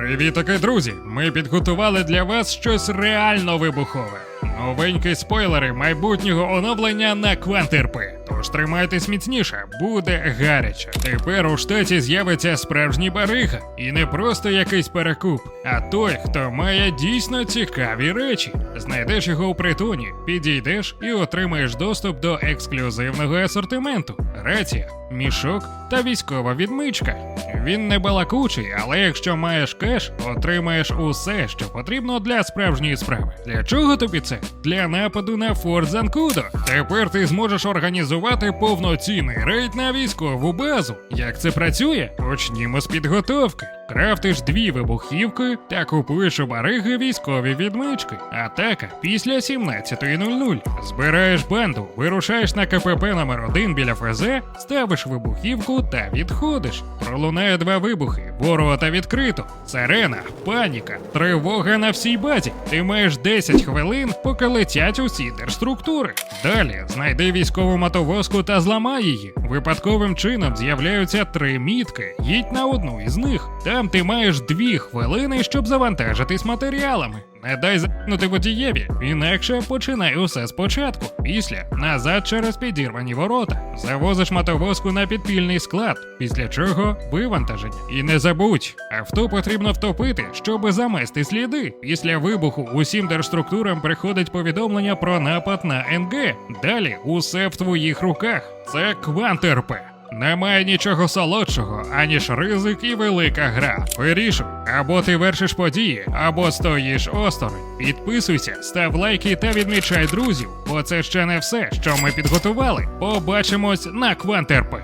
Привітики, друзі! Ми підготували для вас щось реально вибухове. Новенькі спойлери майбутнього оновлення на квантерпи. Тож тримайтесь міцніше, буде гаряче. Тепер у штаті з'явиться справжній барига. І не просто якийсь перекуп, а той, хто має дійсно цікаві речі. Знайдеш його у притоні, підійдеш і отримаєш доступ до ексклюзивного асортименту, рація, мішок та військова відмичка. Він не балакучий, але якщо маєш кеш, отримаєш усе, що потрібно для справжньої справи. Для чого тобі це? Для нападу на Форт Занкудо. Тепер ти зможеш організувати повноцінний рейд на військову базу. Як це працює? Почнімо з підготовки. Крафтиш дві вибухівки та купуєш у бариги військові відмички. Атака після 17.00. Збираєш банду, вирушаєш на КПП номер 1 біля ФЗ, ставиш вибухівку та відходиш. Пролунає два вибухи: ворота відкрито, сирена, паніка, тривога на всій базі. Ти маєш 10 хвилин, поки летять усі держструктури. Далі знайди військову мотовозку та зламай її. Випадковим чином з'являються три мітки. Їдь на одну із них. Там ти маєш дві хвилини, щоб завантажитись матеріалами. Не дай загнути водієві, інакше починай усе спочатку. Після назад через підірвані ворота. Завозиш мотовозку на підпільний склад, після чого вивантаження. І не забудь, авто потрібно втопити, щоб замести сліди. Після вибуху усім держструктурам приходить повідомлення про напад на НГ. Далі усе в твоїх руках. Це квантерпе. Немає нічого солодшого, аніж ризик і велика гра. Вирішуй, або ти вершиш події, або стоїш осторонь. Підписуйся, став лайки та відмічай друзів, бо це ще не все, що ми підготували. Побачимось на Квантерпе.